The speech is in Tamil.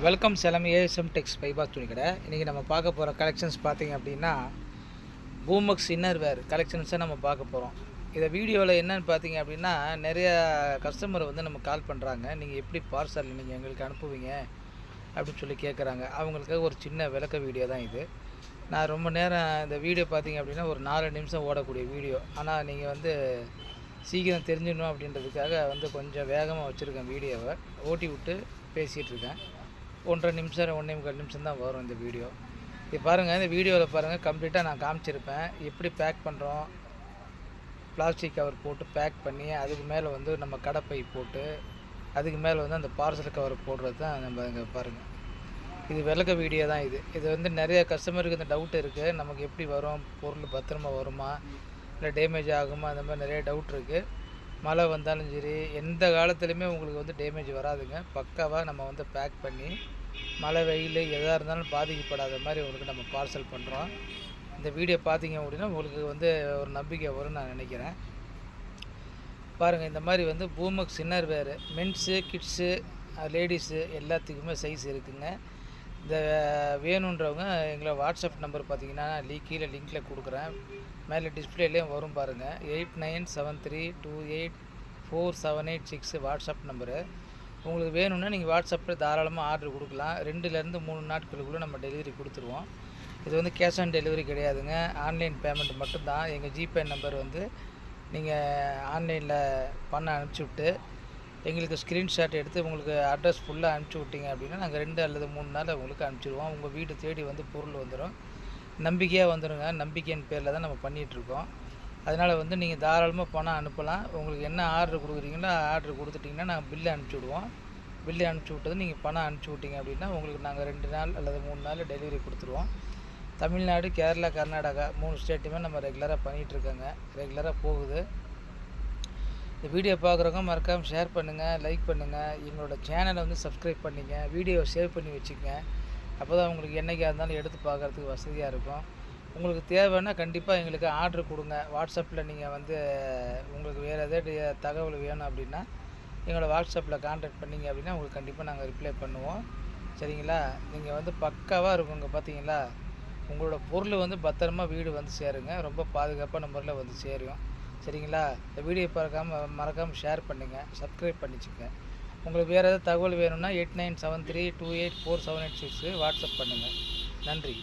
Welcome Salem ASM tex bypass துணி கடை இன்றைக்கி நம்ம பார்க்க போகிற கலெக்ஷன்ஸ் பார்த்தீங்க அப்படின்னா பூமக்ஸ் இன்னர் வேர் கலெக்ஷன்ஸை நம்ம பார்க்க போகிறோம் இதை வீடியோவில் என்னன்னு பார்த்தீங்க அப்படின்னா நிறைய கஸ்டமர் வந்து நம்ம கால் பண்ணுறாங்க நீங்கள் எப்படி பார்சல் நீங்கள் எங்களுக்கு அனுப்புவீங்க அப்படின்னு சொல்லி கேட்குறாங்க அவங்களுக்கு ஒரு சின்ன விளக்க வீடியோ தான் இது. நான் ரொம்ப நேரம் இந்த வீடியோ பார்த்தீங்க அப்படின்னா ஒரு நாலு நிமிஷம் ஓடக்கூடிய வீடியோ. ஆனால் நீங்கள் வந்து சீக்கிரம் தெரிஞ்சிடணும் அப்படின்றதுக்காக வந்து கொஞ்சம் வேகமாக வச்சுருக்கேன் வீடியோவை. ஓட்டி விட்டு பேசிகிட்ருக்கேன் ஒன்றரை நிமிஷம் ஒன்றே முக்கால் நிமிஷம் தான் வரும் இந்த வீடியோ. இது பாருங்கள் இந்த வீடியோவில் பாருங்கள் கம்ப்ளீட்டாக நான் காமிச்சிருப்பேன். எப்படி பேக் பண்ணுறோம் பிளாஸ்டிக் கவர் போட்டு பேக் பண்ணி அதுக்கு மேலே வந்து நம்ம கடைப்பை போட்டு அதுக்கு மேலே வந்து அந்த பார்சல் கவர் போடுறது தான் நம்ம இங்கே பாருங்கள் இது விளக்க வீடியோ தான் இது. இது வந்து நிறைய கஸ்டமருக்கு இந்த டவுட் இருக்குது நமக்கு எப்படி வரும்? பொருள் பத்திரமா வருமா? இல்லை டேமேஜ் ஆகுமா? அந்த மாதிரி நிறைய டவுட் இருக்குது மழை வந்தாலும் சரி எந்த காலத்துலையுமே உங்களுக்கு வந்து டேமேஜ் வராதுங்க. பக்காவாக நம்ம வந்து பேக் பண்ணி மழை வெயில் எதாக இருந்தாலும் பாதிக்கப்படாத மாதிரி உங்களுக்கு நம்ம பார்சல் பண்ணுறோம் இந்த வீடியோ பார்த்தீங்க அப்படின்னா உங்களுக்கு வந்து ஒரு நம்பிக்கை வரும்னு நான் நினைக்கிறேன். பாருங்கள் இந்த மாதிரி வந்து பூமக் சின்னர் வேறு மென்ஸு கிட்ஸு லேடிஸு எல்லாத்துக்குமே சைஸ் இருக்குதுங்க இந்த வேணுன்றவங்க எங்களை வாட்ஸ்அப் நம்பர் பார்த்தீங்கன்னா லீ கீழே லிங்கில் கொடுக்குறேன். மேலே டிஸ்பிளேலேயும் வரும் பாருங்கள் eight nine seven three two eight four seven eight six WhatsApp number. உங்களுக்கு வேணும்னா நீங்கள் வாட்ஸ்அப்பில் தாராளமாக ஆர்டர் கொடுக்கலாம். ரெண்டுலேருந்து மூணு நாட்களுக்குள்ளே நம்ம டெலிவரி கொடுத்துருவோம். இது வந்து கேஷ் ஆன் டெலிவரி கிடையாதுங்க. ஆன்லைன் பேமெண்ட் மட்டும்தான். எங்கள் ஜிபே நம்பர் வந்து நீங்கள் ஆன்லைனில் பண்ண அனுப்பிச்சி விட்டு எங்களுக்கு ஸ்க்ரீன்ஷாட் எடுத்து உங்களுக்கு அட்ரஸ் ஃபுல்லாக அனுப்பிச்சி விட்டீங்க அப்படின்னா நாங்கள் ரெண்டு அல்லது மூணு நாள் உங்களுக்கு அனுப்பிச்சிடுவோம் உங்கள் வீடு தேடி வந்து பொருள் வந்துடும் நம்பிக்கையாக வந்துடுங்க நம்பிக்கையின் பேரில் தான் நம்ம பண்ணிகிட்ருக்கோம் அதனால் வந்து நீங்கள் தாராளமாக பணம் அனுப்பலாம். உங்களுக்கு என்ன ஆர்டர் கொடுக்குறீங்களோ ஆர்டர் கொடுத்துட்டிங்கன்னா நாங்கள் பில்லு அனுப்பிச்சி விடுவோம். பில்லு அனுப்பிச்சி விட்டது நீங்கள் பணம் அனுப்பிச்சி விட்டீங்க அப்படின்னா உங்களுக்கு நாங்கள் ரெண்டு நாள் அல்லது மூணு நாள் டெலிவரி கொடுத்துருவோம். தமிழ்நாடு கேரளா கர்நாடகா மூணு ஸ்டேட்டுமே நம்ம ரெகுலராக பண்ணிகிட்ருக்கோங்க ரெகுலராக போகுது. இந்த வீடியோ பார்க்குறவங்க மறக்காமல் ஷேர் பண்ணுங்கள் லைக் பண்ணுங்கள் எங்களோட சேனலை வந்து சப்ஸ்கிரைப் பண்ணிங்க. வீடியோவை சேவ் பண்ணி வச்சுக்கங்க அப்போ தான் உங்களுக்கு என்றைக்காக இருந்தாலும் எடுத்து பார்க்குறதுக்கு வசதியாக இருக்கும். உங்களுக்கு தேவைன்னா கண்டிப்பாக எங்களுக்கு ஆர்டர் கொடுங்க. வாட்ஸ்அப்பில் நீங்கள் வந்து உங்களுக்கு வேறு எதாவது தகவல் வேணும் அப்படின்னா எங்களோட வாட்ஸ்அப்பில் கான்டாக்ட் பண்ணிங்க அப்படின்னா உங்களுக்கு கண்டிப்பாக நாங்கள் ரிப்ளை பண்ணுவோம். சரிங்களா? நீங்கள் வந்து பக்காவாக இருக்குங்க பார்த்தீங்களா உங்களோட பொருள் வந்து பத்திரமா வீடு வந்து சேருங்க. ரொம்ப பாதுகாப்பான முறையில் வந்து சேரும். சரிங்களா? இந்த வீடியோ பார்க்காமல் மறக்காமல் ஷேர் பண்ணுங்கள் சப்ஸ்கிரைப் பண்ணிச்சுங்க. உங்களுக்கு வேறு ஏதாவது தகவல் வேணும்னா eight nine seven three two eight four seven eight six WhatsApp பண்ணுங்கள் நன்றி.